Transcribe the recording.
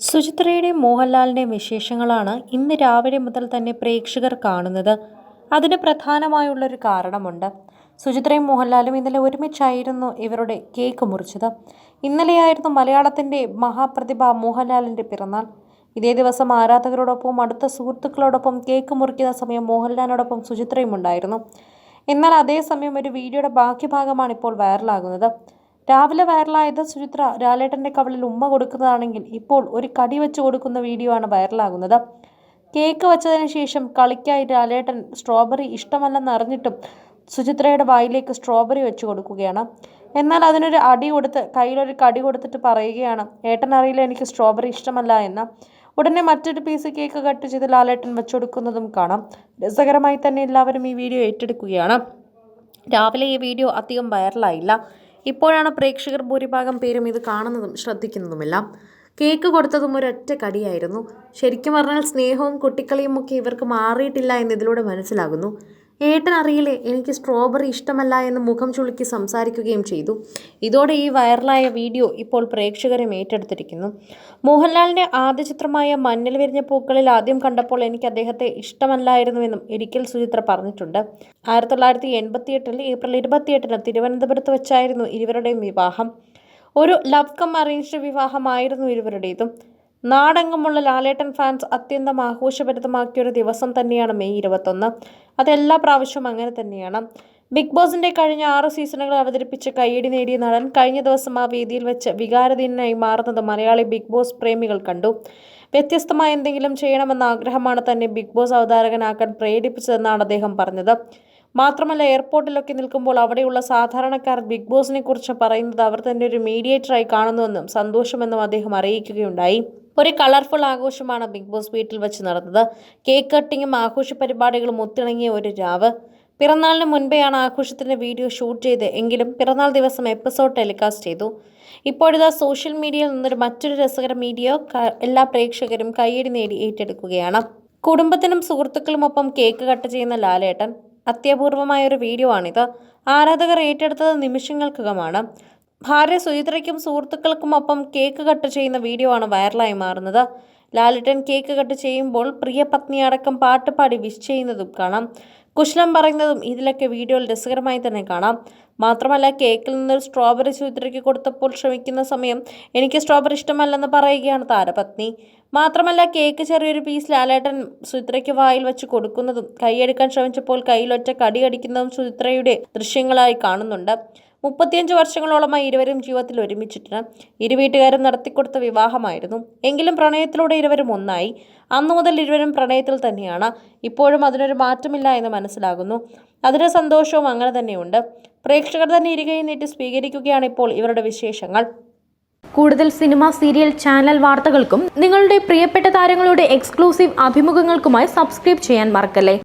സുചിത്രയുടെയും മോഹൻലാലിന്റെയും വിശേഷങ്ങളാണ് ഇന്ന് രാവിലെ മുതൽ തന്നെ പ്രേക്ഷകർ കാണുന്നത്. അതിന് പ്രധാനമായുള്ളൊരു കാരണമുണ്ട്. സുചിത്രയും മോഹൻലാലും ഇന്നലെ ഒരുമിച്ചായിരുന്നു ഇവരുടെ കേക്ക് മുറിച്ചത്. ഇന്നലെയായിരുന്നു മലയാളത്തിന്റെ മഹാപ്രതിഭ മോഹൻലാലിന്റെ പിറന്നാൾ. ഇതേ ദിവസം ആരാധകരോടൊപ്പം അടുത്ത സുഹൃത്തുക്കളോടൊപ്പം കേക്ക് മുറിക്കുന്ന സമയം മോഹൻലാലിനോടൊപ്പം സുചിത്രയും ഉണ്ടായിരുന്നു. എന്നാൽ അതേസമയം ഒരു വീഡിയോയുടെ ബാക്കി ഭാഗമാണ് ഇപ്പോൾ വൈറലാകുന്നത്. രാവിലെ വൈറലായത് സുചിത്ര ലാലേട്ടന്റെ കവളിൽ ഉമ്മ കൊടുക്കുന്നതാണെങ്കിൽ ഇപ്പോൾ ഒരു കടി വെച്ച് കൊടുക്കുന്ന വീഡിയോ ആണ് വൈറലാകുന്നത്. കേക്ക് വെച്ചതിന് ശേഷം കളിക്കായി ലാലേട്ടൻ സ്ട്രോബെറി ഇഷ്ടമല്ലെന്ന് അറിഞ്ഞിട്ടും സുചിത്രയുടെ വായിലേക്ക് സ്ട്രോബെറി വെച്ച് കൊടുക്കുകയാണ്. എന്നാൽ അതിനൊരു അടി കൊടുത്ത് കയ്യിലൊരു കടി കൊടുത്തിട്ട് പറയുകയാണ് ഏട്ടൻ അറിയില്ല എനിക്ക് സ്ട്രോബെറി ഇഷ്ടമല്ല എന്ന്. ഉടനെ മറ്റൊരു പീസ് കേക്ക് കട്ട് ചെയ്ത് ലാലേട്ടൻ വെച്ചു കൊടുക്കുന്നതും കാണാം. രസകരമായി തന്നെ എല്ലാവരും ഈ വീഡിയോ ഏറ്റെടുക്കുകയാണ്. രാവിലെ ഈ വീഡിയോ അധികം വൈറലായില്ല. ഇപ്പോഴാണ് പ്രേക്ഷകർ ഭൂരിഭാഗം പേരും ഇത് കാണുന്നതും ശ്രദ്ധിക്കുന്നതുമെല്ലാം. കേക്ക് കൊടുത്തതും ഒരൊറ്റ കടിയായിരുന്നു. ശരിക്കും പറഞ്ഞാൽ സ്നേഹവും കുട്ടിക്കളിയും ഒക്കെ ഇവർക്ക് മാറിയിട്ടില്ല എന്ന് ഇതിലൂടെ മനസ്സിലാകുന്നു. ഏട്ടൻ അറിയില്ലേ എനിക്ക് സ്ട്രോബെറി ഇഷ്ടമല്ല എന്ന് മുഖം ചുളുക്കി സംസാരിക്കുകയും ചെയ്തു. ഇതോടെ ഈ വൈറലായ വീഡിയോ ഇപ്പോൾ പ്രേക്ഷകരും ഏറ്റെടുത്തിരിക്കുന്നു. മോഹൻലാലിന്റെ ആദ്യ ചിത്രമായ മഞ്ഞൾ വിരിഞ്ഞ പൂക്കളിൽ ആദ്യം കണ്ടപ്പോൾ എനിക്ക് അദ്ദേഹത്തെ ഇഷ്ടമല്ലായിരുന്നുവെന്നും ഒരിക്കൽ സുചിത്ര പറഞ്ഞിട്ടുണ്ട്. ആയിരത്തി തൊള്ളായിരത്തി എൺപത്തിയെട്ടിൽ ഏപ്രിൽ ഇരുപത്തിയെട്ടിന് തിരുവനന്തപുരത്ത് വെച്ചായിരുന്നു ഇരുവരുടെയും വിവാഹം. ഒരു ലവ് കം അറേഞ്ച്ഡ് വിവാഹമായിരുന്നു ഇരുവരുടേതും. നാടെങ്ങുമുള്ള ലാലേട്ടൻ ഫാൻസ് അത്യന്തം ആഘോഷഭരിതമാക്കിയ ഒരു ദിവസം തന്നെയാണ് മെയ് ഇരുപത്തൊന്ന്. അതെല്ലാ പ്രാവശ്യവും അങ്ങനെ തന്നെയാണ്. ബിഗ് ബോസിന്റെ കഴിഞ്ഞ ആറ് സീസണുകൾ അവതരിപ്പിച്ച് കയ്യടി നേടിയ നടൻ കഴിഞ്ഞ ദിവസം ആ വേദിയിൽ വെച്ച് വികാരധീനായി മാറുന്നത് മലയാളി ബിഗ് ബോസ് പ്രേമികൾ കണ്ടു. വ്യത്യസ്തമായ എന്തെങ്കിലും ചെയ്യണമെന്ന ആഗ്രഹമാണ് തന്നെ ബിഗ് ബോസ് അവതാരകനാക്കാൻ പ്രേരിപ്പിച്ചതെന്നാണ് അദ്ദേഹം പറഞ്ഞത്. മാത്രമല്ല എയർപോർട്ടിലൊക്കെ നിൽക്കുമ്പോൾ അവിടെയുള്ള സാധാരണക്കാർ ബിഗ് ബോസിനെ കുറിച്ച് പറയുന്നത് അവർ തന്നെ ഒരു മീഡിയേറ്ററായി കാണുന്നുവെന്നും സന്തോഷമെന്നും അദ്ദേഹം അറിയിക്കുകയുണ്ടായി. ഒരു കളർഫുൾ ആഘോഷമാണ് ബിഗ് ബോസ് വീട്ടിൽ വെച്ച് നടന്നത്. കേക്ക് കട്ടിങ്ങും ആഘോഷ പരിപാടികളും ഒത്തിണങ്ങിയ ഒരു രാവ്. പിറന്നാളിന് മുൻപെയാണ് ആഘോഷത്തിന്റെ വീഡിയോ ഷൂട്ട് ചെയ്ത് എങ്കിലും പിറന്നാൾ ദിവസം എപ്പിസോഡ് ടെലികാസ്റ്റ് ചെയ്തു. ഇപ്പോഴിതാ സോഷ്യൽ മീഡിയയിൽ നിന്നൊരു മറ്റൊരു രസകര വീഡിയോ എല്ലാ പ്രേക്ഷകരും കയ്യടി നേടി ഏറ്റെടുക്കുകയാണ്. കുടുംബത്തിനും സുഹൃത്തുക്കളുമൊപ്പം കേക്ക് കട്ട് ചെയ്യുന്ന ലാലേട്ടൻ അത്യപൂർവമായ ഒരു വീഡിയോ ആണിത്. ആരാധകർ ഏറ്റെടുത്തത് നിമിഷങ്ങൾക്കകമാണ്. ഭാര്യ സുചിത്രയ്ക്കും സുഹൃത്തുക്കൾക്കുമൊപ്പം കേക്ക് കട്ട് ചെയ്യുന്ന വീഡിയോ ആണ് വൈറലായി മാറുന്നത്. ലാലിട്ടൻ കേക്ക് കട്ട് ചെയ്യുമ്പോൾ പ്രിയ പത്നി അടക്കം പാട്ട് പാടി വിഷ് ചെയ്യുന്നതും കാണാം. കുശലം പറയുന്നതും ഇതിലൊക്കെ വീഡിയോയിൽ രസകരമായി തന്നെ കാണാം. മാത്രമല്ല കേക്കിൽ നിന്നൊരു സ്ട്രോബെറി സുചിത്രയ്ക്ക് കൊടുത്തപ്പോൾ ശ്രമിക്കുന്ന സമയം എനിക്ക് സ്ട്രോബെറി ഇഷ്ടമല്ലെന്ന് പറയുകയാണ് താരപത്നി. മാത്രമല്ല കേക്ക് ചെറിയൊരു പീസ് ലാലേട്ടൻ സുചിത്രയ്ക്ക് വായിൽ വെച്ച് കൊടുക്കുന്നതും കൈയെടുക്കാൻ ശ്രമിച്ചപ്പോൾ കയ്യിലൊറ്റ കടി കടിക്കുന്നതും സുചിത്രയുടെ ദൃശ്യങ്ങളായി കാണുന്നുണ്ട്. മുപ്പത്തിയഞ്ച് വർഷങ്ങളോളമായി ഇരുവരും ജീവിതത്തിൽ ഒരുമിച്ചിട്ടുണ്ട്. ഇരു വീട്ടുകാരും നടത്തിക്കൊടുത്ത വിവാഹമായിരുന്നു. എങ്കിലും പ്രണയത്തിലൂടെ ഇരുവരും ഒന്നായി. അന്നു മുതൽ ഇരുവരും പ്രണയത്തിൽ തന്നെയാണ്. ഇപ്പോഴും അതിനൊരു മാറ്റമില്ല എന്ന് മനസ്സിലാകുന്നു. അതിന്റെ സന്തോഷവും അങ്ങനെ തന്നെയുണ്ട്. പ്രേക്ഷകർ തന്നെ ഇരുകയും നീട്ടി സ്വീകരിക്കുകയാണ് ഇപ്പോൾ ഇവരുടെ വിശേഷങ്ങൾ. കൂടുതൽ സിനിമ സീരിയൽ ചാനൽ വാർത്തകൾക്കും നിങ്ങളുടെ പ്രിയപ്പെട്ട താരങ്ങളുടെ എക്സ്ക്ലൂസീവ് അഭിമുഖങ്ങൾക്കുമായി സബ്സ്ക്രൈബ് ചെയ്യാൻ മറക്കല്ലേ?